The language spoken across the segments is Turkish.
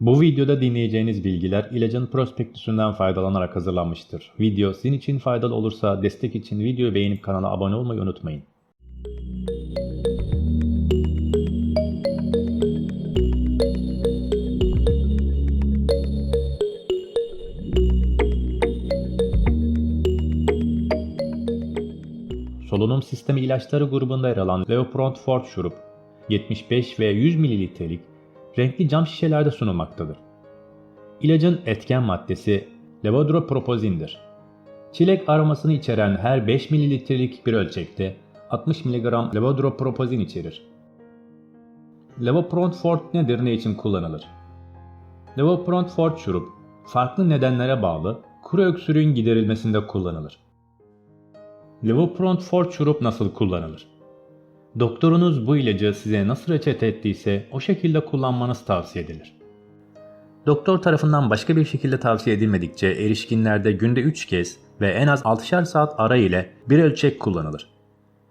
Bu videoda dinleyeceğiniz bilgiler ilacın prospektüsünden faydalanarak hazırlanmıştır. Video sizin için faydalı olursa destek için videoyu beğenip kanala abone olmayı unutmayın. Solunum sistemi ilaçları grubunda yer alan Leopront şurup 75 ve 100 mililitrelik renkli cam şişelerde sunulmaktadır. İlacın etken maddesi levodropropozindir. Çilek aromasını içeren her 5 mililitrelik bir ölçekte 60 mg levodropropozin içerir. Levoprontfort nedir, ne için kullanılır? Levoprontfort şurup farklı nedenlere bağlı kuru öksürüğün giderilmesinde kullanılır. Levoprontfort şurup nasıl kullanılır? Doktorunuz bu ilacı size nasıl reçete ettiyse o şekilde kullanmanız tavsiye edilir. Doktor tarafından başka bir şekilde tavsiye edilmedikçe erişkinlerde günde 3 kez ve en az 6'şar saat ara ile bir ölçek kullanılır.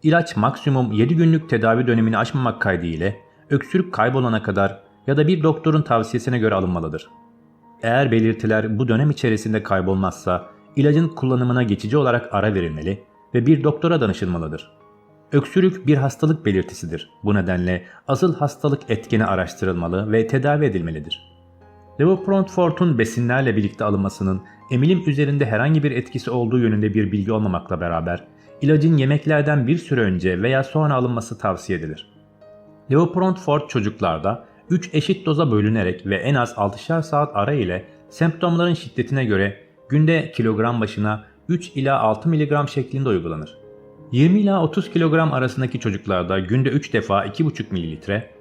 İlaç maksimum 7 günlük tedavi dönemini aşmamak kaydı ile öksürük kaybolana kadar ya da bir doktorun tavsiyesine göre alınmalıdır. Eğer belirtiler bu dönem içerisinde kaybolmazsa ilacın kullanımına geçici olarak ara verilmeli ve bir doktora danışılmalıdır. Öksürük bir hastalık belirtisidir. Bu nedenle asıl hastalık etkeni araştırılmalı ve tedavi edilmelidir. Levoprontfort'un besinlerle birlikte alınmasının emilim üzerinde herhangi bir etkisi olduğu yönünde bir bilgi olmamakla beraber ilacın yemeklerden bir süre önce veya sonra alınması tavsiye edilir. Levoprontfort çocuklarda 3 eşit doza bölünerek ve en az 6'şar saat ara ile semptomların şiddetine göre günde kilogram başına 3 ila 6 mg şeklinde uygulanır. 20 ila 30 kilogram arasındaki çocuklarda günde 3 defa 2,5 mililitre,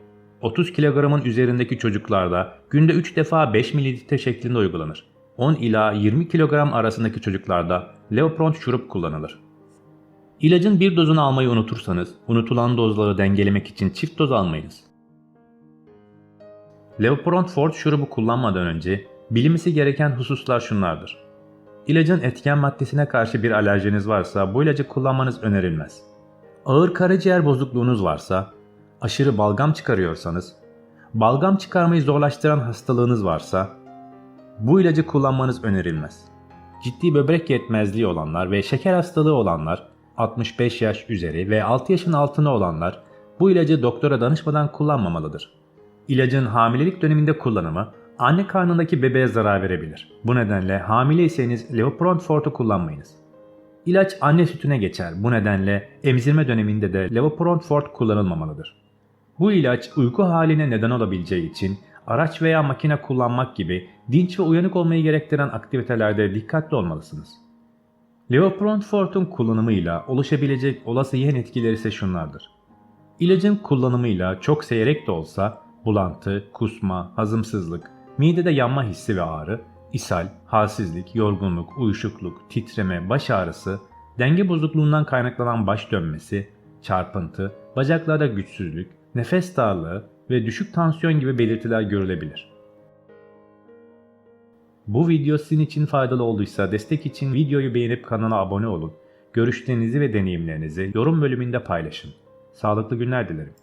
30 kilogramın üzerindeki çocuklarda günde 3 defa 5 mililitre şeklinde uygulanır. 10 ila 20 kilogram arasındaki çocuklarda Leopront şurup kullanılır. İlacın bir dozunu almayı unutursanız, unutulan dozları dengelemek için çift doz almayınız. Leopront Fort şurubu kullanmadan önce bilinmesi gereken hususlar şunlardır. İlacın etken maddesine karşı bir alerjiniz varsa bu ilacı kullanmanız önerilmez. Ağır karaciğer bozukluğunuz varsa, aşırı balgam çıkarıyorsanız, balgam çıkarmayı zorlaştıran hastalığınız varsa bu ilacı kullanmanız önerilmez. Ciddi böbrek yetmezliği olanlar ve şeker hastalığı olanlar, 65 yaş üzeri ve 6 yaşın altında olanlar bu ilacı doktora danışmadan kullanmamalıdır. İlacın hamilelik döneminde kullanımı anne karnındaki bebeğe zarar verebilir. Bu nedenle hamileyseniz Levoprontfort'u kullanmayınız. İlaç anne sütüne geçer. Bu nedenle emzirme döneminde de Levoprontfort kullanılmamalıdır. Bu ilaç uyku haline neden olabileceği için araç veya makine kullanmak gibi dinç ve uyanık olmayı gerektiren aktivitelerde dikkatli olmalısınız. Levoprontfort'un kullanımıyla oluşabilecek olası yan etkileri ise şunlardır. İlacın kullanımıyla çok seyrek de olsa bulantı, kusma, hazımsızlık, midede yanma hissi ve ağrı, ishal, halsizlik, yorgunluk, uyuşukluk, titreme, baş ağrısı, denge bozukluğundan kaynaklanan baş dönmesi, çarpıntı, bacaklarda güçsüzlük, nefes darlığı ve düşük tansiyon gibi belirtiler görülebilir. Bu video sizin için faydalı olduysa destek için videoyu beğenip kanala abone olun. Görüşlerinizi ve deneyimlerinizi yorum bölümünde paylaşın. Sağlıklı günler dilerim.